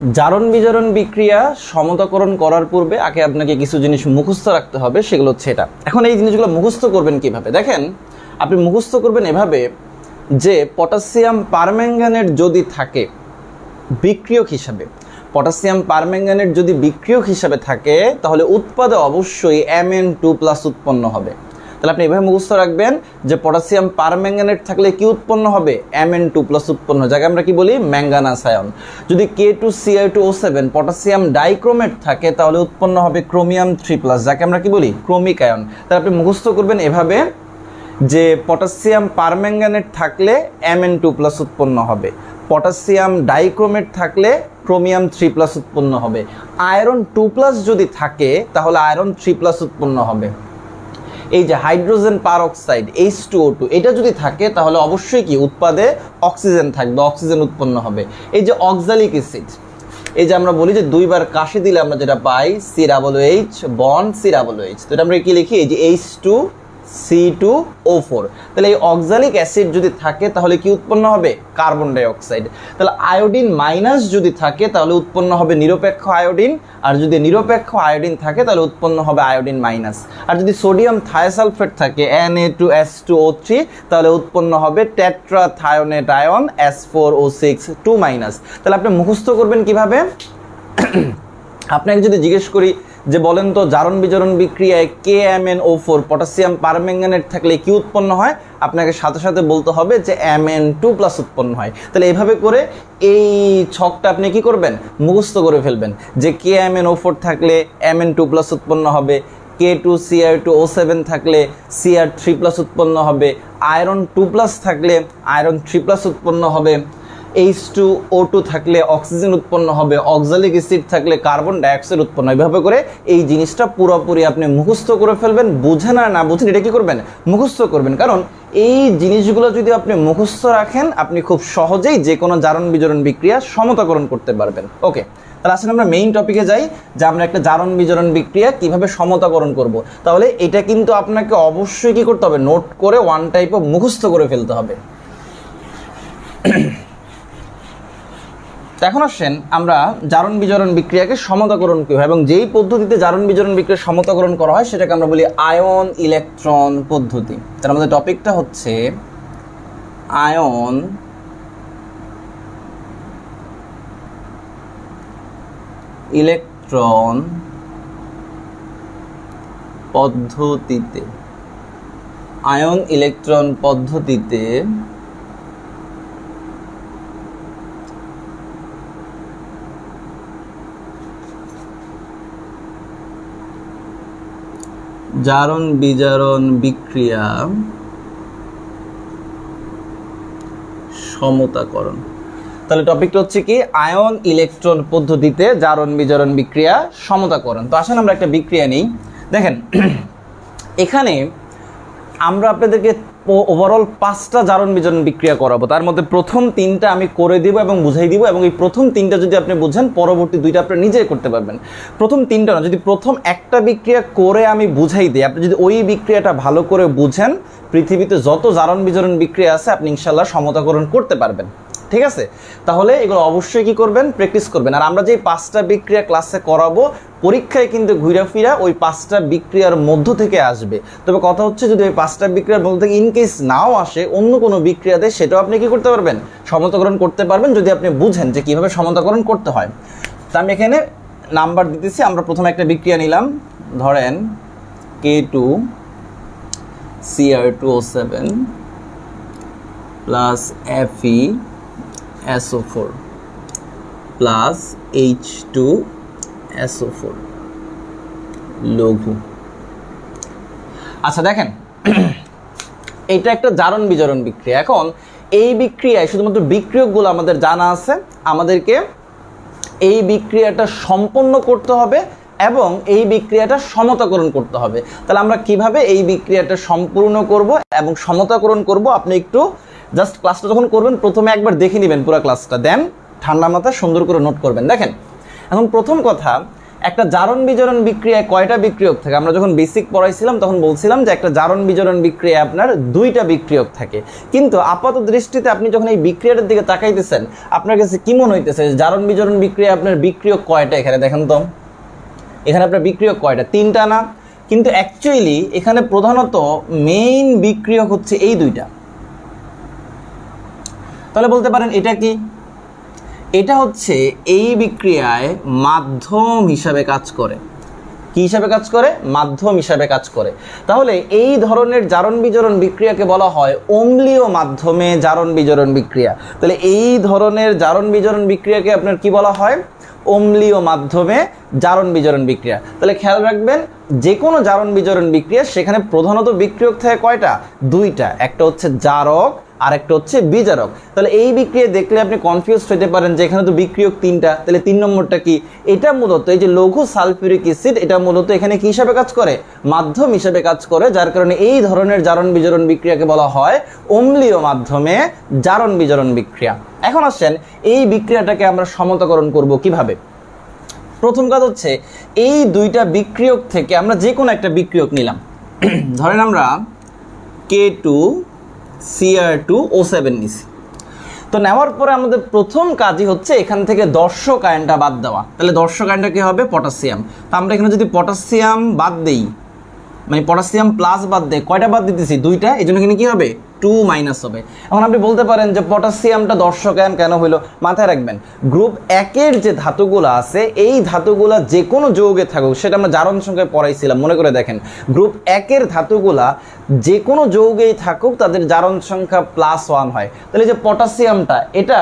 জারণ বিজারণ বিক্রিয়া সমতাকরণ করার পূর্বে আগে আপনাকে কিছু জিনিস মুখস্থ রাখতে হবে, সেগুলো হচ্ছে এটা। এখন এই জিনিসগুলো মুখস্থ করবেন কীভাবে? দেখেন, আপনি মুখস্থ করবেন এভাবে যে পটাশিয়াম পারম্যাঙ্গানেট যদি থাকে বিক্রিয়ক হিসাবে, পটাশিয়াম পারম্যাঙ্গানেট যদি বিক্রিয়ক হিসাবে থাকে, তাহলে উৎপাদে অবশ্যই এম এন টু প্লাস উৎপন্ন হবে। তাহলে আপনি এভাবে মুখস্থ রাখবেন যে পটাশিয়াম পারম্যাঙ্গানেট থাকলে কি উৎপন্ন হবে? এম এন টু প্লাস উৎপন্ন যাকে আমরা কি বলি? ম্যাঙ্গানাস আয়ন যদি K two CI two O seven potassium dichromate থাকে, তাহলে উৎপন্ন হবে ক্রোমিয়াম থ্রি প্লাস যাকে আমরা কি বলি? ক্রোমিক আয়ন তাহলে আপনি মুখস্থ করবেন এভাবে যে পটাশিয়াম পারম্যাঙ্গানেট থাকলে এম এন টু প্লাস উৎপন্ন হবে। পটাশিয়াম ডাইক্রোমেট থাকলে ক্রোমিয়াম থ্রি প্লাস উৎপন্ন হবে। আয়রন টু প্লাস যদি থাকে, তাহলে আয়রন থ্রি প্লাস উৎপন্ন হবে। এই যে hydrogen peroxide H two O two এটা যদি থাকে, তাহলে অবশ্যই কি উৎপাদে অক্সিজেন থাকবে, অক্সিজেন উৎপন্ন হবে। এই যে অক্সালিক অ্যাসিড এই যে আমরা বলি যে দুইবার কাশি দিলে আমরা যেটা পাই সি ডাবল এইচ বন সি ডাবল এইচ তো এটা আমরা কি লিখি? এই যে H two C two O four তাহলে এই অক্সালিক অ্যাসিড যদি থাকে, তাহলে কি উৎপন্ন হবে? কার্বন ডাইঅক্সাইড তাহলে আয়োডিন মাইনাস যদি থাকে, তাহলে উৎপন্ন হবে নিরপেক্ষ আয়োডিন আর যদি নিরপেক্ষ আয়োডিন থাকে, তাহলে উৎপন্ন হবে আয়োডিন মাইনাস আর যদি সোডিয়াম থায়োসালফেট থাকে N A two S two O three তাহলে উৎপন্ন হবে tetrathionate ion S four O six two minus তাহলে আপনি মুখস্থ করবেন কীভাবে? আপনাকে যদি জিজ্ঞেস করি যে বলেন তো, জারণ বিজারণ বিক্রিয়ায় K M N O four potassium permanganate থাকলে কি উৎপন্ন হয়? আপনাকে সাথে সাথে বলতে হবে যে এম এন টু প্লাস উৎপন্ন হয়। তাহলে এভাবে করে এই ছকটা আপনি কি করবেন? মুখস্থ করে ফেলবেন যে K M N O four থাকলে এম এন টু প্লাস উৎপন্ন হবে K two CR two O seven থাকলে সিআর থ্রি প্লাস উৎপন্ন হবে আয়রন টু প্লাস থাকলে আয়রন থ্রি প্লাস উৎপন্ন হবে এইচ টু ও টু থাকলে অক্সিজেন উৎপন্ন হবে অক্সালিক অ্যাসিড থাকলে কার্বন ডাইঅক্সাইড উৎপন্ন এভাবে করে এই জিনিসটা পুরোপুরি আপনি মুখস্থ করে ফেলবেন বুঝেন আর না বুঝেন এটা কি করবেন? মুখস্থ করবেন। কারণ এই জিনিসগুলো যদি আপনি মুখস্থ রাখেন, আপনি খুব সহজেই যে কোনো জারণ বিজারণ বিক্রিয়া সমতাকরণ করতে পারবেন। ওকে তাহলে আসলে আমরা মেইন টপিকে যাই, যে আমরা একটা জারণ বিজারণ বিক্রিয়া কীভাবে সমতাকরণ করব। তাহলে এটা কিন্তু আপনাকে অবশ্যই কি করতে হবে? নোট করে ওয়ান টাইপ অফ মুখস্থ করে ফেলতে হবে। এখন আসেন আমরা জারণ বিজারণ বিক্রিয়াকে সমতাকরণ কী হয় এবং যেই পদ্ধতিতে জারণ বিজারণ বিক্রিয়া সমতাকরণ করা হয়, সেটাকে আমরা বলি আয়ন ইলেকট্রন পদ্ধতি। তার আমাদের টপিকটা হচ্ছে আয়ন ইলেকট্রন পদ্ধতিতে। আয়ন ইলেকট্রন পদ্ধতিতে জারণ বিজারণ বিক্রিয়া সমতাকরণ। তাহলে টপিকটা হচ্ছে কি, আয়ন ইলেকট্রন পদ্ধতিতে জারণ বিজারণ বিক্রিয়া সমতাকরণ। তো আসেন আমরা একটা বিক্রিয়া নিই। দেখেন, এখানে আমরা আপনাদেরকে ওভারঅল পাঁচটা জারণ বিজারণ বিক্রিয়া করাবো। তার মধ্যে প্রথম তিনটা আমি করে দিব এবং বুঝাই দিব এবং এই প্রথম তিনটা যদি আপনি বুঝেন, পরবর্তী দুইটা আপনি নিজে করতে পারবেন। প্রথম তিনটা না, যদি প্রথম একটা বিক্রিয়া করে আমি বুঝাই দিই, আপনি যদি ওই বিক্রিয়াটা ভালো করে বুঝেন, পৃথিবীতে যত জারণ বিজারণ বিক্রিয়া আছে, আপনি ইনশাল্লাহ সমতাকরণ করতে পারবেন। ঠিক আছে? তাহলে এগুলো অবশ্যই কি করবেন? প্র্যাকটিস করবেন। আর আমরা যে পাঁচটা বিক্রিয়া ক্লাসে করাবো, পরীক্ষায় কিন্তু ঘুরা ফিরা ওই পাঁচটা বিক্রিয়ার মধ্য থেকে আসবে। তবে কথা হচ্ছে যদি ওই পাঁচটা বিক্রিয়ার মধ্য থেকে ইনকেস নাও আসে, অন্য কোনো বিক্রিয়াতে সেটাও আপনি কি করতে পারবেন? সমতাকরণ করতে পারবেন যদি আপনি বুঝেন যে কীভাবে সমতাকরণ করতে হয়। তা আমি এখানে নাম্বার দিতেছি, আমরা প্রথমে একটা বিক্রিয়া নিলাম। ধরেন K two CR two O seven plus FE SO four plus H two SO four লঘু। আচ্ছা দেখেন এইটা একটা জারণ বিজারণ বিক্রিয়া। এখন, এই বিক্রিয়ায় শুধুমাত্র বিক্রিয়কগুলো আমাদের জানা আছে, আমাদেরকে এই বিক্রিয়াটা সম্পন্ন করতে হবে এবং এই বিক্রিয়াটা সমতাকরণ করতে হবে। তাহলে আমরা কীভাবে এই বিক্রিয়াটা সম্পূর্ণ করব এবং সমতাকরণ করব? আপনি একটু জাস্ট ক্লাসটা যখন করবেন, প্রথমে একবার দেখে নেবেন পুরো ক্লাসটা, দেন ঠান্ডা মাথায় সুন্দর করে নোট করবেন। দেখেন, এখন প্রথম কথা, একটা জারণ বিজারণ বিক্রিয়ায় কয়টা বিক্রিয়ক থাকে? আমরা যখন বেসিক পড়াইছিলাম, তখন বলছিলাম যে একটা জারণ বিজারণ বিক্রিয়ায় আপনার দুইটা বিক্রিয়ক থাকে। কিন্তু আপাত দৃষ্টিতে আপনি যখন এই বিক্রিয়াটার দিকে তাকাইতেছেন, আপনার কাছে কি মনে হইতেছে জারণ বিজারণ বিক্রিয়া আপনার বিক্রিয়ক কয়টা এখানে? দেখেন তো, এখানে আপনার বিক্রিয়ক কয়টা? তিনটা না? কিন্তু অ্যাকচুয়ালি এখানে প্রধানত মেইন বিক্রিয়ক হচ্ছে এই দুইটা। তাহলে বলতে পারেন এটা কি? এটা হচ্ছে এই বিক্রিয়ায় মাধ্যম হিসাবে কাজ করে। কি হিসাবে কাজ করে? মাধ্যম হিসাবে কাজ করে। তাহলে এই ধরনের জারণ বিজরণ বিক্রিয়াকে বলা হয় অম্লীয় মাধ্যমে জারণ বিজারণ বিক্রিয়া। তাহলে এই ধরনের জারণ বিজরণ বিক্রিয়াকে আপনার কি বলা হয়? অম্লীয় মাধ্যমে জারণ বিজারণ বিক্রিয়া। তাহলে খেয়াল রাখবেন যে কোনো জারণ বিজারণ বিক্রিয়া, সেখানে প্রধানত বিক্রিয়ক থাকে কয়টা? দুইটা। একটা হচ্ছে জারক আর একটা হচ্ছে বিজারক। তাহলে এই বিক্রিয়া দেখলে আপনি কনফিউজ হতে পারেন যে এখানে তো বিক্রিয়ক তিনটা, তাহলে তিন নম্বরটা কি? এটা মূলত এই যে লঘু সালফিউরিক অ্যাসিড, এটা মূলত এখানে কি হিসাবে কাজ করে? মাধ্যম হিসাবে কাজ করে, যার কারণে এই ধরনের জারণ বিজারণ বিক্রিয়াকে বলা হয় অম্লীয় মাধ্যমে জারণ বিজারণ বিক্রিয়া। এখন আসেন, এই বিক্রিয়াটাকে আমরা সমতাকরণ করব কীভাবে? প্রথম কাজ হচ্ছে, এই দুইটা বিক্রিয়ক থেকে আমরা যে কোনো একটা বিক্রিয়ক নিলাম। ধরেন আমরা K two CR two O seven নিছি তো নেওয়ার পরে আমাদের প্রথম কাজই হচ্ছে এখান থেকে দর্শক আয়নটা বাদ দেওয়া। তাহলে দর্শক আয়নটা কী হবে? পটাশিয়াম। তা আমরা এখানে যদি পটাশিয়াম বাদ দেই মানে পটাশিয়াম প্লাস বাদ দেয় কয়টা বাদ দিতেছি? দুইটা? এই জন্য এখানে কী হবে? টু মাইনাস হবে। এখন আপনি বলতে পারেন যে পটাশিয়ামটা দর্শক আয়ন কেন হইল? মাথায় রাখবেন গ্রুপ একের যে ধাতুগুলো আছে, এই ধাতুগুলা যে কোনো যৌগে থাকুক, সেটা আমরা জারণ সংখ্যায় পড়াইছিলাম, মনে করে দেখেন। গ্রুপ একের ধাতুগুলা যে কোনো যৌগেই থাকুক, তাদের জারণ সংখ্যা প্লাস ওয়ান হয়। তাহলে যে পটাশিয়ামটা, এটা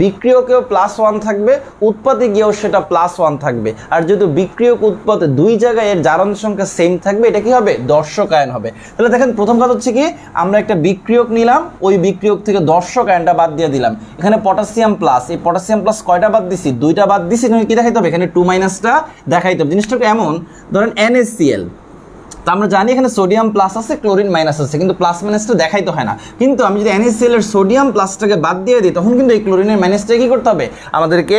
বিক্রিয়কেও প্লাস ওয়ান থাকবে, উৎপাদে গিয়েও সেটা প্লাস ওয়ান থাকবে। আর যেহেতু বিক্রিয়ক উৎপাদে দুই জায়গায় এর জারণ সংখ্যা সেম থাকবে, এটা কি হবে? দর্শক আয়ন হবে। তাহলে দেখেন, প্রথম কথা হচ্ছে কি, আমরা একটা বিক্রিয়ক নিলাম, ওই বিক্রিয়ক থেকে দর্শক আয়নটা বাদ দিয়ে দিলাম। এখানে পটাশিয়াম প্লাস এই পটাশিয়াম প্লাস কয়টা বাদ দিছি? দুইটা বাদ দিছি, এখানে কি দেখাইতে হবে? এখানে টু মাইনাসটা দেখাইতে হবে। জিনিসটাকে এমন? ধরেন এনএসসিএল তো আমরা জানি এখানে সোডিয়াম প্লাস আছে ক্লোরিন মাইনাস আছে, কিন্তু প্লাস মাইনাসটা দেখাইতে হয় না। কিন্তু আমি যদি NaCl এর সোডিয়াম প্লাসটাকে বাদ দিয়ে দিই, তখন কিন্তু এই ক্লোরিনের মাইনাসটা কি করতে হবে? আমাদেরকে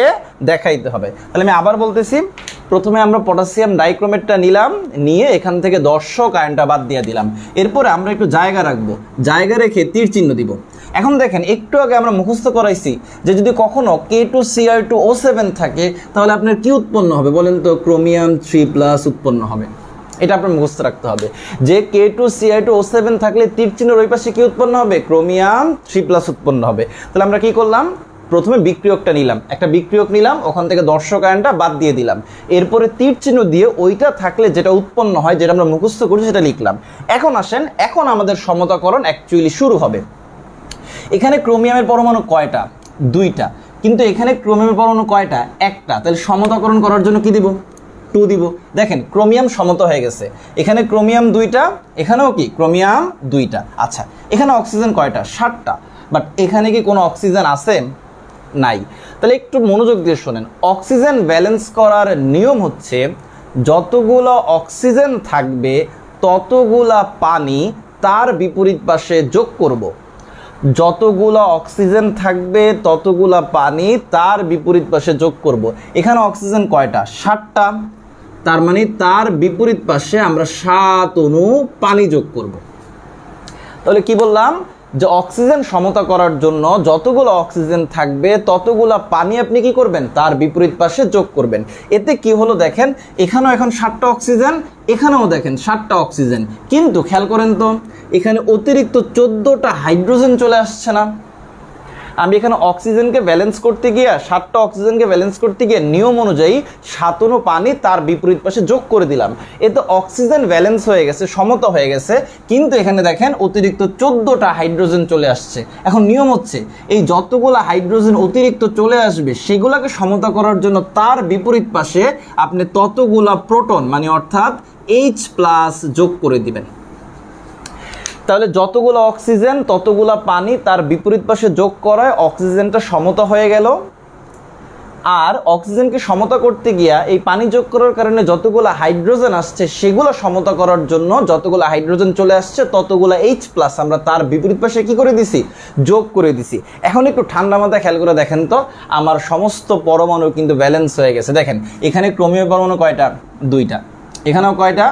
দেখাইতে হবে। তাহলে আমি আবার বলতেছি, প্রথমে আমরা পটাশিয়াম ডাইক্রোমেটটা নিলাম, নিয়ে এখান থেকে দর্শক আয়নটা বাদ দিয়ে দিলাম। এরপরে আমরা একটু জায়গা রাখব। জায়গা রেখে তীর চিহ্ন দিব। এখন দেখেন, একটু আগে আমরা মুখস্থ করাইছি যে যদি কখনো K two CR two O seven থাকে, তাহলে আপনার কি উৎপন্ন হবে বলেন তো? ক্রোমিয়াম থ্রি প্লাস উৎপন্ন হবে। এটা আপনার মুখস্থ রাখতে হবে। যে K two CI two O seven থাকলে তীর চিহ্নের ওই পাশে কি উৎপন্ন হবে? ক্রোমিয়াম থ্রি প্লাস উৎপন্ন হবে। তাহলে আমরা কি করলাম? প্রথমে বিক্রিয়কটা নিলাম। একটা বিক্রিয়ক নিলাম, ওখান থেকে দর্শক আয়নটা বাদ দিয়ে দিলাম। এরপরে তীর চিহ্ন দিয়ে ওইটা থাকলে যেটা উৎপন্ন হয়, যেটা আমরা মুখস্থ করছি, সেটা লিখলাম। এখন আসেন, এখন আমাদের সমতাকরণ অ্যাকচুয়ালি শুরু হবে। এখানে ক্রোমিয়ামের পরমাণু কয়টা? দুইটা। কিন্তু এখানে ক্রোমিয়ামের পরমাণু কয়টা? একটা। তাহলে সমতাকরণ করার জন্য কি দিব? টু দিব। দেখেন ক্রোমিয়াম সমত হয়ে গেছে। এখানে ক্রোমিয়াম দুইটা, এখানেও কি? ক্রোমিয়াম দুইটা। আচ্ছা এখানে অক্সিজেন কয়টা? ষাটটা বাট এখানে কি কোনো অক্সিজেন আছে? নাই। তাহলে একটু মনোযোগ দিয়ে শোনেন। অক্সিজেন ব্যালেন্স করার নিয়ম হচ্ছে, যতগুলো অক্সিজেন থাকবে, ততগুলা পানি তার বিপরীত পাশে যোগ করব। যতগুলো অক্সিজেন থাকবে, ততগুলা পানি তার বিপরীত পাশে যোগ করব। এখানে অক্সিজেন কয়টা? ষাটটা তার মানে তার বিপরীত পাশে আমরা সাত অণু পানি যোগ করব। তাহলে কি বললাম? যে অক্সিজেন সমতা করার জন্য যতগুলো অক্সিজেন থাকবে, ততগুলো পানি আপনি কি করবেন? তার বিপরীত পাশে যোগ করবেন। এতে কি হলো দেখেন, এখানেও এখন ষাটটা অক্সিজেন, এখানেও দেখেন ষাটটা অক্সিজেন। কিন্তু খেয়াল করেন তো, এখানে অতিরিক্ত চোদ্দোটা হাইড্রোজেন চলে আসছে না। আমি এখানে অক্সিজেনকে ব্যালেন্স করতে গিয়ে সাতটা অক্সিজেনকে ব্যালেন্স করতে গিয়ে নিয়ম অনুযায়ী সাতানো পানি তার বিপরীত পাশে যোগ করে দিলাম। এতে অক্সিজেন ব্যালেন্স হয়ে গেছে, সমতা হয়ে গেছে। কিন্তু এখানে দেখেন অতিরিক্ত চোদ্দোটা হাইড্রোজেন চলে আসছে। এখন নিয়ম হচ্ছে, এই যতগুলো হাইড্রোজেন অতিরিক্ত চলে আসবে, সেগুলোকে সমতা করার জন্য তার বিপরীত পাশে আপনি ততগুলা প্রোটন মানে অর্থাৎ এইচ প্লাস যোগ করে দিবেন। তাহলে যতগুলো অক্সিজেন, ততগুলো পানি তার বিপরীত পাশে যোগ করায় অক্সিজেনটা সমতা হয়ে গেল। আর অক্সিজেনকে সমতা করতে গিয়া এই পানি যোগ করার কারণে যতগুলো হাইড্রোজেন আসছে, সেগুলো সমতা করার জন্য যতগুলো হাইড্রোজেন চলে আসছে, ততগুলো এইচ প্লাস আমরা তার বিপরীত পাশে কি করে দিছি? যোগ করে দিছি। এখন একটু ঠান্ডা মাথায় খেয়াল করে দেখেন তো, আমার সমস্ত পরমাণু কিন্তু ব্যালেন্স হয়ে গেছে। দেখেন, এখানে ক্রোমীয় পরমাণু কয়টা? দুইটা। এখানেও কয়টা?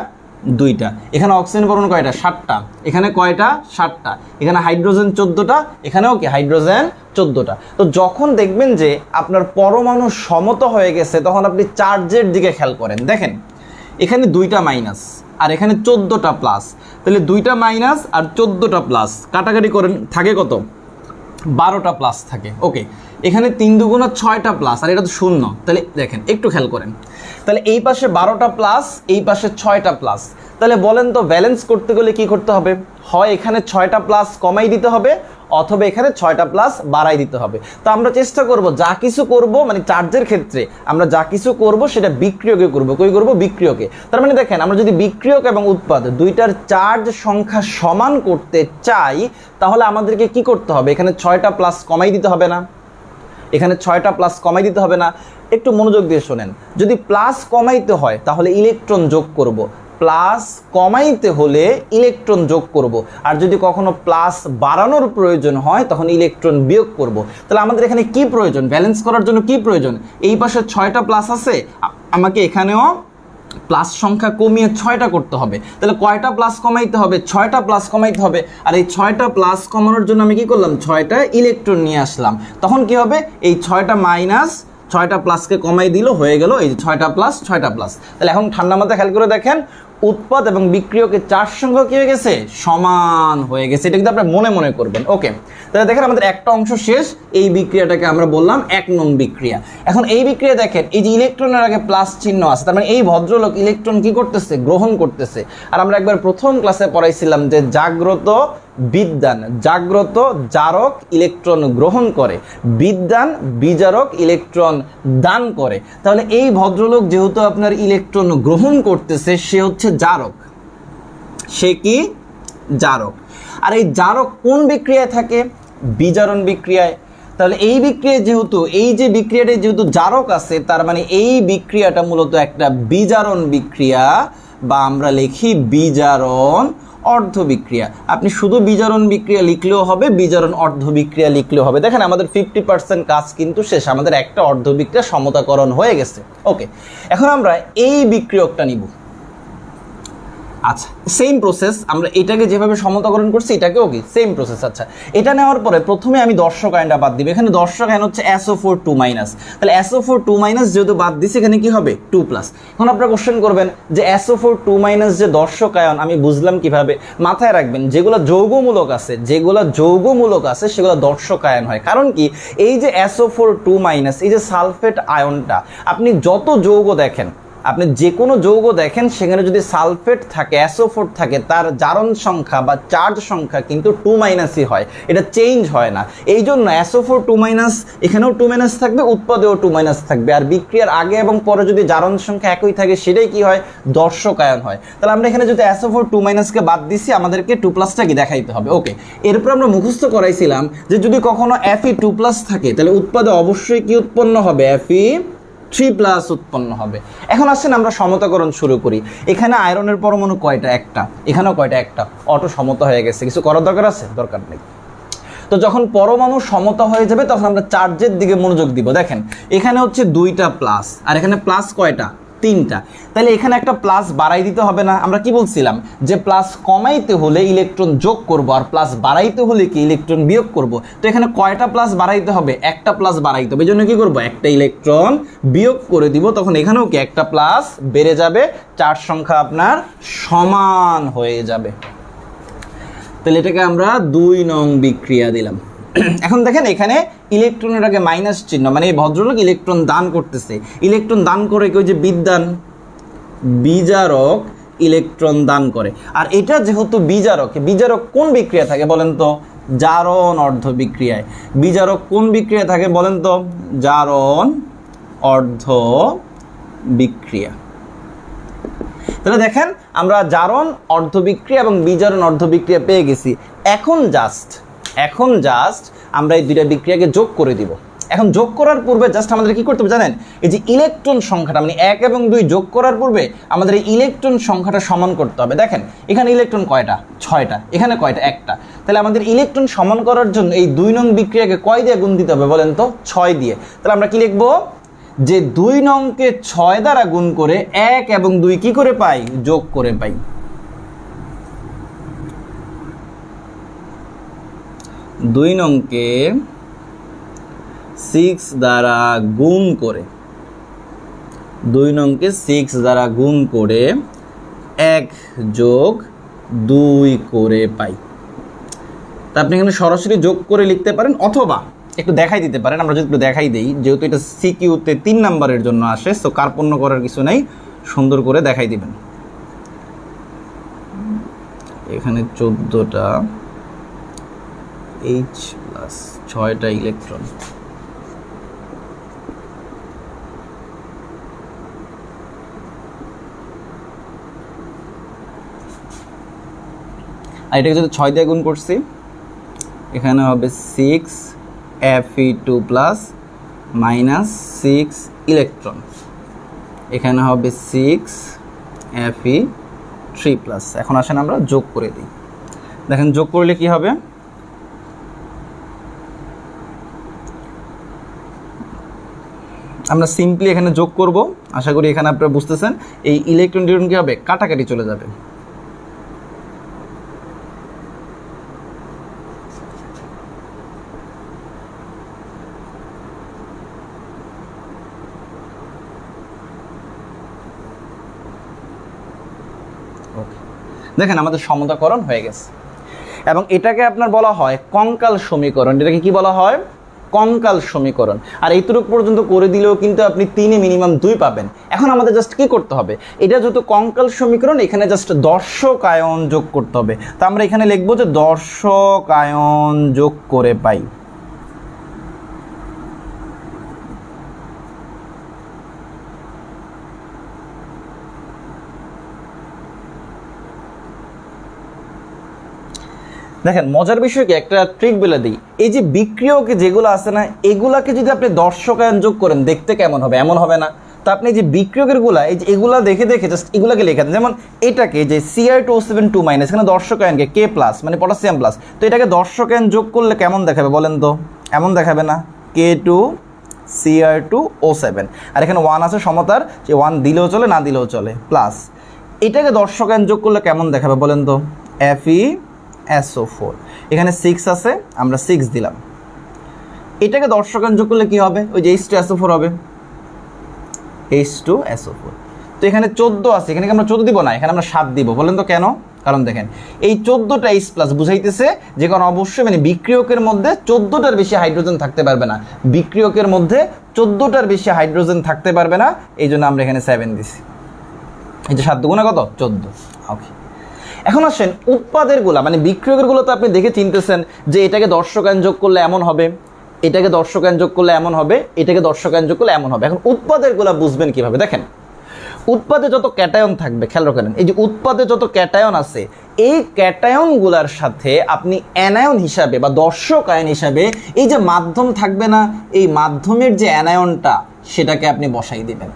দুইটা। এখানে অক্সিজেন পরমাণু কয়টা? সাতটা। এখানে কয়টা? সাতটা। এখানে হাইড্রোজেন চোদ্দোটা। এখানেও কি? হাইড্রোজেন চোদ্দোটা। তো যখন দেখবেন যে আপনার পরমাণু সমত হয়ে গেছে, তখন আপনি চার্জের দিকে খেয়াল করেন। দেখেন, এখানে দুইটা মাইনাস আর এখানে চোদ্দোটা প্লাস তাহলে দুইটা মাইনাস আর চোদ্দোটা প্লাস কাটাকাটি করেন, থাকে কত? বারোটা প্লাস থাকে। ওকে এখানে তিন দুগুণা ছয়টা প্লাস আর এটা তো শূন্য। তাহলে দেখেন, একটু খেয়াল করেন। তাহলে এই পাশে বারোটা প্লাস এই পাশে ছয়টা প্লাস তাহলে বলেন তো ব্যালেন্স করতে গেলে কি করতে হবে? হয় এখানে ছয়টা প্লাস কমাই দিতে হবে অথবা এখানে ছয়টা প্লাস বাড়াই দিতে হবে। তো আমরা চেষ্টা করব যা কিছু করব মানে চার্জের ক্ষেত্রে আমরা যা কিছু করব সেটা বিক্রিয়কে করব। কই করব? বিক্রিয়কে। তার মানে দেখেন, আমরা যদি বিক্রিয়ক এবং উৎপাদ দুইটার চার্জ সংখ্যা সমান করতে চাই, তাহলে আমাদেরকে কি করতে হবে? এখানে ছয়টা প্লাস কমাই দিতে হবে না। এখানে ছয়টা প্লাস কমাই দিতে হবে না। একটু মনোযোগ দিয়ে শোনেন। যদি প্লাস কমাইতে হয়, তাহলে ইলেকট্রন যোগ করব। প্লাস কমাইতে হলে ইলেকট্রন যোগ করব। আর যদি কখনো প্লাস বাড়ানোর প্রয়োজন হয়, তখন ইলেকট্রন বিয়োগ করব। তাহলে আমাদের এখানে কি প্রয়োজন? ব্যালেন্স করার জন্য কি প্রয়োজন? এই পাশে ছয়টা প্লাস আছে, আমাকে এখানেও প্লাস সংখ্যা কমিয়ে ছয়টা করতে হবে। তাহলে কয়টা প্লাস কমাইতে হবে? ছয়টা প্লাস কমাইতে হবে। আর এই ছয়টা প্লাস কমানোর জন্য আমি কি করলাম? ছয়টা ইলেকট্রন নিয়ে আসলাম। তখন কি হবে? এই ছয়টা মাইনাস ছয়টা প্লাসকে কমাই দিল, হয়ে গেল এই ছয়টা প্লাস ছয়টা প্লাস তাহলে এখন ঠান্ডা মাথায় খেয়াল করে দেখেন উৎপাদ এবং বিক্রিয়কে চার সংখ্যা কি হয়ে গেছে? সমান হয়ে গেছে। এটা কিন্তু আপনার মনে মনে করবেন। ওকে, তাহলে দেখেন আমাদের একটা অংশ শেষ। এই বিক্রিয়াটাকে আমরা বললাম এক নং বিক্রিয়া। এখন এই বিক্রিয়া দেখেন, এই যে ইলেকট্রনের আগে প্লাস চিহ্ন আছে, তার মানে এই ভদ্রলোক ইলেকট্রন কি করতেছে? গ্রহণ করতেছে। আর আমরা একবার প্রথম ক্লাসে পড়াইছিলাম যে জাগ্রত বিদ্যান জাগ্রত জারক ইলেকট্রন গ্রহণ করে, বিদ্যান বিজারক ইলেকট্রন দান করে। তাহলে এই ভদ্রলোক যেহেতু আপনার ইলেকট্রন গ্রহণ করতেছে, সে হচ্ছে জারক। সে কি? জারক। আর এই জারক কোন বিক্রিয়ায় থাকে? বিজারণ বিক্রিয়ায়। তাহলে এই বিক্রিয়ায় যেহেতু, এই যে বিক্রিয়াটা যেহেতু জারক আছে, তার মানে এই বিক্রিয়াটা মূলত একটা বিজারণ বিক্রিয়া, বা আমরা লিখি বিজারণ অর্ধ বিক্রিয়া। আপনি শুধু বিজারণ বিক্রিয়া লিখলেও হবে, বিজারণ অর্ধ বিক্রিয়া লিখলেও হবে। দেখেন, আমাদের ফিফটি পার্সেন্ট কাজ কিন্তু শেষ। আমাদের একটা অর্ধ বিক্রিয়া সমতাকরণ হয়ে গেছে। ওকে এখন আমরা এই বিক্রিয়কটা নিব। আচ্ছা সেম প্রসেস আমরা এটাকে যেভাবে সমতাকরণ করছি, এটাকেও কি? সেম প্রসেস আচ্ছা। এটা নেওয়ার পরে প্রথমে আমি দর্শক আয়নটা বাদ দিব। এখানে দর্শক আয়ন হচ্ছে এসও ফোর টু মাইনাস তাহলে এসও ফোর টু মাইনাস যেহেতু বাদ দিছি, এখানে কি হবে? টু প্লাস এখন আপনারা কোশ্চেন করবেন যে এসও ফোর টু মাইনাস যে দর্শক আয়ন, আমি বুঝলাম কীভাবে? মাথায় রাখবেন, যেগুলো যৌগমূলক আছে, যেগুলো যৌগমূলক আছে, সেগুলো দর্শক আয়ন হয়। কারণ কি? এই যে এসও ফোর টু মাইনাস এই যে সালফেট আয়নটা, আপনি যত যৌগ দেখেন আপনি যে কোনো যৌগ দেখেন, সেখানে যদি সালফেট থাকে অ্যাসোফোর থাকে, তার জারণ সংখ্যা বা চার্জ সংখ্যা কিন্তু টু মাইনাসই হয়। এটা চেঞ্জ হয় না। এই জন্য অ্যাসোফোর টু মাইনাস, এখানেও টু মাইনাস থাকবে, উৎপাদেও টু মাইনাস থাকবে। আর বিক্রিয়ার আগে এবং পরে যদি জারণ সংখ্যা একই থাকে, সেটাই কি হয়? দর্শকায়ন হয়। তাহলে আমরা এখানে যদি অ্যাসোফোর টু মাইনাসকে বাদ দিছি, আমাদেরকে টু প্লাসটা কি দেখাইতে হবে? ওকে, এরপর আমরা মুখস্থ করাইছিলাম যে যদি কখনো এফই টু প্লাস থাকে, তাহলে উৎপাদে অবশ্যই কি উৎপন্ন হবে? এফই থ্রি প্লাস উৎপন্ন হবে। এখন আসছেন আমরা সমতাকরণ শুরু করি। এখানে আয়রনের পরমাণু কয়টা? একটা। এখানেও কয়টা? একটা। অটো সমতা হয়ে গেছে। কিছু করার দরকার আছে? দরকার নেই। তো যখন পরমাণু সমতা হয়ে যাবে, তখন আমরা চার্জের দিকে মনোযোগ দিব। দেখেন, এখানে হচ্ছে দুইটা প্লাস। আর এখানে প্লাস কয়টা? তিনটা। তাহলে এখানে একটা প্লাস বাড়াই দিতে হবে না। আমরা কি বলছিলাম? যে প্লাস কমাইতে হলে ইলেকট্রন যোগ করব আর প্লাস বাড়াইতে হলে কি ইলেকট্রন বিয়োগ করব? তো এখানে কয়টা প্লাস বাড়াইতে হবে? একটা প্লাস বাড়াইতে হবে। এই জন্য কি করব? একটা ইলেকট্রন বিয়োগ করে দিব। তখন এখানেও কি একটা প্লাস বেড়ে যাবে? চার সংখ্যা আপনার সমান হয়ে যাবে। তাহলে এটাকে আমরা দুই নং বিক্রিয়া দিলাম। এখন দেখেন এখানে ইলেকট্রনের আগে মাইনাস চিহ্ন মানে এই ভদ্রলোক ইলেকট্রন দান করতেছে। ইলেকট্রন দান করে কেউ যে বিদ্যান? বিজারক ইলেকট্রন দান করে। আর এটা যেহেতু বিজারক বিজারক কোন বিক্রিয়া থাকে বলেন তো? জারণ অর্ধ বিক্রিয়ায়। বিজারক কোন বিক্রিয়া থাকে বলেন তো? জারণ অর্ধ বিক্রিয়া। তাহলে দেখেন আমরা জারণ অর্ধ বিক্রিয়া এবং বিজারণ অর্ধ বিক্রিয়া পেয়ে গেছি। এখন জাস্ট এখন জাস্ট আমরা এই দুইটা বিক্রিয়াকে যোগ করে দিব। এখন যোগ করার পূর্বে জাস্ট আমাদের কি করতে হবে জানেন? এই যে ইলেকট্রন সংখ্যাটা মানে এক এবং দুই যোগ করার পূর্বে আমাদের এই ইলেকট্রন সংখ্যাটা সমান করতে হবে। দেখেন, এখানে ইলেকট্রন কয়টা? ছয়টা। এখানে কয়টা? একটা। তাহলে আমাদের ইলেকট্রন সমান করার জন্য এই দুই নং বিক্রিয়াকে কয় দিয়ে গুণ দিতে হবে বলেন তো? ছয় দিয়ে। তাহলে আমরা কি লিখব? যে দুই নংকে ছয় দ্বারা গুণ করে এক এবং দুই কি করে পাই? যোগ করে পাই। দুই নংকে সিক্স দ্বারা গুণ করে, দুই নংকে সিক্স দ্বারা গুণ করে এক যোগ দুই করে পাই। তা আপনি এখানে সরাসরি যোগ করে লিখতে পারেন অথবা একটু দেখাই দিতে পারেন, আমরা যদি একটু দেখাই দেই, যেহেতু এটা সিকিউতে তিন নাম্বারের জন্য আসে তো কার্পণ্য করার কিছু নেই, সুন্দর করে দেখাই দিবেন। এখানে চোদ্দোটা এইচ প্লাস ছয়টা ইলেকট্রন আর এটাকে যদি ছয় দিয়ে গুণ করছি, এখানে হবে six F E two plus minus six electron এখানে হবে six F E three plus এখন আসেন আমরা যোগ করে দিই। দেখেন যোগ করলে কি হবে? আমরা সিম্পলি এখানে যোগ করব। আশা করি এখানে আপনারা বুঝতেছেন। এই ইলেকট্রন ডিউটন কি হবে? কাটাকাটি চলে যাবে। দেখেন আমাদের সমতাকরণ হয়ে গেছে। এবং এটাকে আপনার বলা হয় কঙ্কাল সমীকরণ। এটাকে কি বলা হয়? কঙ্কাল সমীকরণ। আর এইটুকু পর্যন্ত করে দিলেও কিন্তু আপনি তিনে মিনিমাম দুই পাবেন। এখন আমাদের জাস্ট কি করতে হবে? এটা যেহেতু কঙ্কাল সমীকরণ, এখানে জাস্ট দর্শকায়ন যোগ করতে হবে। তা আমরা এখানে লিখব যে দর্শকায়ন যোগ করে পাই। দেখেন, মজার বিষয় কি? একটা ট্রিক বলে দিই। এই যে বিক্রিয়ক যেগুলো আছে না, এগুলাকে যদি আপনি দর্শকায়ন যোগ করেন, দেখতে কেমন হবে? এমন হবে না। তো আপনি যে বিক্রিয়কেরগুলা, এই যে এগুলা দেখে দেখে জাস্ট এগুলাকে লেখা দেন। যেমন এটাকে যে CR two seven two minus এখানে দর্শকায়নকে কে প্লাস মানে পটাশিয়াম প্লাস তো এটাকে দর্শকায়ন যোগ করলে কেমন দেখাবে বলেন তো? এমন দেখাবে না? K two CR two O seven আর এখানে ওয়ান আছে সমতার, যে ওয়ান দিলেও চলে, না দিলেও চলে প্লাস এটাকে দর্শকায়ন যোগ করলে কেমন দেখাবে বলেন তো? এফ ই এসও ফোর এখানে সিক্স আছে, আমরা সিক্স দিলাম। এটাকে দর্শকায়ন যোগ করলে কি হবে? ওই যে এইচ টু এসও ফোর হবে। এইচ টু এসও ফোর তো এখানে চোদ্দ আছে, এখানে আমরা চোদ্দ দিব? না, এখানে আমরা সাত দিব। বলেন তো কেন? কারণ দেখেন, এই চোদ্দোটা এইচ প্লাস বুঝাইতেছে যে কারণ অবশ্যই মানে বিক্রিয়কের মধ্যে চোদ্দোটার বেশি হাইড্রোজেন থাকতে পারবে না। বিক্রিয়কের মধ্যে চোদ্দোটার বেশি হাইড্রোজেন থাকতে পারবে না। এই জন্য আমরা এখানে সেভেন দিছি। এই যে সাত দুগুণা কত? চোদ্দ। ওকে এখন আসেন উৎপাদেরগুলা মানে বিক্রিয়কেরগুলো তো আপনি দেখে চিনতেছেন যে এটাকে দর্শকায়ন যোগ করলে এমন হবে, এটাকে দর্শকায়ন যোগ করলে এমন হবে, এটাকে দর্শকায়ন যোগ করলে এমন হবে। এখন উৎপাদেরগুলা বুঝবেন কীভাবে? দেখেন, উৎপাদে যত ক্যাটায়ন থাকবে, খেয়াল রাখেন, এই যে উৎপাদে যত ক্যাটায়ন আছে, এই ক্যাটায়নগুলার সাথে আপনি অ্যানায়ন হিসাবে বা দর্শক আয়ন হিসাবে এই যে মাধ্যম থাকবে না, এই মাধ্যমের যে অ্যানায়নটা, সেটাকে আপনি বসাই দিবেন।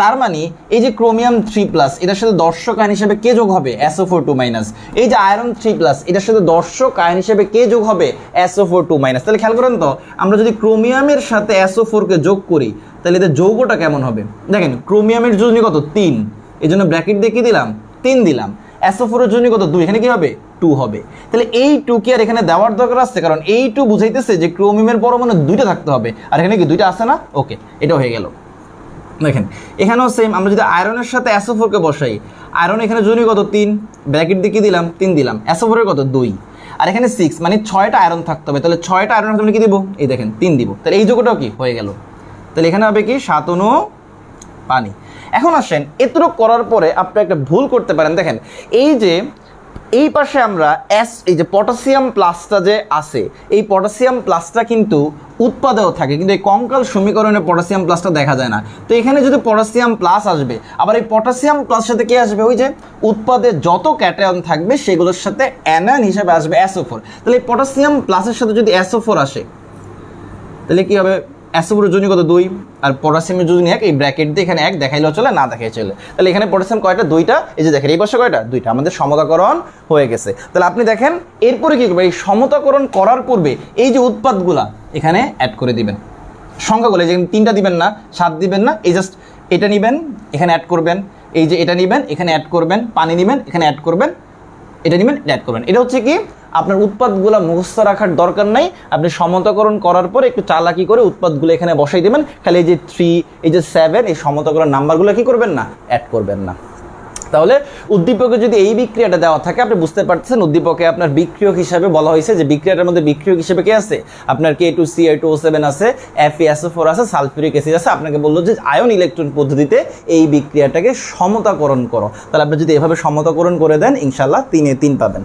তার মানে এই যে ক্রোমিয়াম থ্রি প্লাস এটার সাথে দর্শক আয়ন হিসেবে কে যোগ হবে? এসও ফোর টু মাইনাস এই যে আয়রন থ্রি প্লাস এটার সাথে দর্শক আয়ন হিসেবে কে যোগ হবে? এসও ফোর টু মাইনাস তাহলে খেয়াল করেন তো, আমরা যদি ক্রোমিয়ামের সাথে এসও ফোরকে যোগ করি, তাহলে এদের যৌগটা কেমন হবে? দেখেন ক্রোমিয়ামের যোজনী কত? তিন। এই জন্য ব্র্যাকেট দিয়ে কি দিলাম? তিন দিলাম। এসও ফোরের জন্য কত? দুই। এখানে কী হবে? টু হবে। তাহলে এই টু কি আর এখানে দেওয়ার দরকার আছে? কারণ এই টু বুঝাইতেছে যে ক্রোমিয়ামের পরমাণু দুইটা থাকতে হবে। আর এখানে কি দুইটা আছে না? ওকে এটা হয়ে গেল। দেখেন, এখানেও সেম আমরা যদি আয়রনের সাথে অ্যাসোফোরকে বসাই আয়রন এখানে জনি কত? তিন। ব্র্যাকেট দিয়ে কি দিলাম? তিন দিলাম। অ্যাসোফোরের কত? দুই। আর এখানে সিক্স মানে ছয়টা আয়রন থাকতে হবে। তাহলে ছয়টা আয়রন থাকতে কি দিব? এই দেখেন, তিন দিব। তাহলে এই যোগটাও কি? হয়ে গেল। তাহলে এখানে হবে কি? সাত অনু পানি। এখন আসেন, এতটুকু করার পরে আপনি একটা ভুল করতে পারেন। দেখেন, এই যে এই পাশে আমরা অ্যাস এই যে পটাশিয়াম প্লাসটা যে আছে, এই পটাশিয়াম প্লাসটা কিন্তু উৎপাদেও থাকে, কিন্তু এই কঙ্কাল সমীকরণে পটাশিয়াম প্লাসটা দেখা যায় না। তো এখানে যদি পটাশিয়াম প্লাস আসবে, আবার এই পটাশিয়াম প্লাস সাথে কি আসবে? ওই যে উৎপাদে যত ক্যাটায়ন থাকবে, সেগুলোর সাথে অ্যানায়ন হিসাবে আসবে অ্যাসোফোর তাহলে এই পটাশিয়াম প্লাসের সাথে যদি অ্যাসোফোর আসে, তাহলে কি হবে? অ্যাসোপুরের যোজনী কত দুই? আর পটাশিয়ামের যোজনী এক, এই ব্র্যাকেট দিয়ে এখানে এক, দেখাইলেও চলে, না দেখাই চলে। তাহলে এখানে পটাশিয়াম কয়টা? দুইটা। এই যে দেখেন, এই পাশে কয়টা? দুইটা। আমাদের সমতাকরণ হয়ে গেছে। তাহলে আপনি দেখেন, এরপরে কী করবেন? এই সমতাকরণ করার পূর্বে এই যে উৎপাদগুলা এখানে অ্যাড করে দিবেন। সংখ্যাগুলো যে তিনটা দিবেন না, সাত দিবেন না, এই জাস্ট এটা নেবেন, এখানে অ্যাড করবেন। এই যে এটা নেবেন, এখানে অ্যাড করবেন, পানি নেবেন, এখানে অ্যাড করবেন, এটা নেবেন অ্যাড করবেন। এটা হচ্ছে কি? আপনার উৎপাদগুলো মুখস্থ রাখার দরকার নাই। আপনি সমতাকরণ করার পরে একটু চালাকি করে উৎপাদগুলো এখানে বসাই দেবেন। খালি এই যে থ্রি এই যে সেভেন এই সমতাকরণ নাম্বারগুলো কি করবেন না? অ্যাড করবেন না। তাহলে উদ্দীপকে যদি এই বিক্রিয়াটা দেওয়া থাকে, আপনি বুঝতে পারছেন উদ্দীপকে আপনার বিক্রিয়ক হিসাবে বলা হয়েছে যে বিক্রিয়াটার মধ্যে বিক্রিয়ক হিসেবে কে আছে? আপনার K two C I two seven আছে এফ এসও ফোর আছে, সালফিউরিক অ্যাসিড আছে। আপনাকে বলল যে আয়ন ইলেকট্রন পদ্ধতিতে এই বিক্রিয়াটাকে সমতাকরণ করো। তাহলে আপনি যদি এভাবে সমতাকরণ করে দেন ইনশাল্লাহ তিনে তিন পাবেন।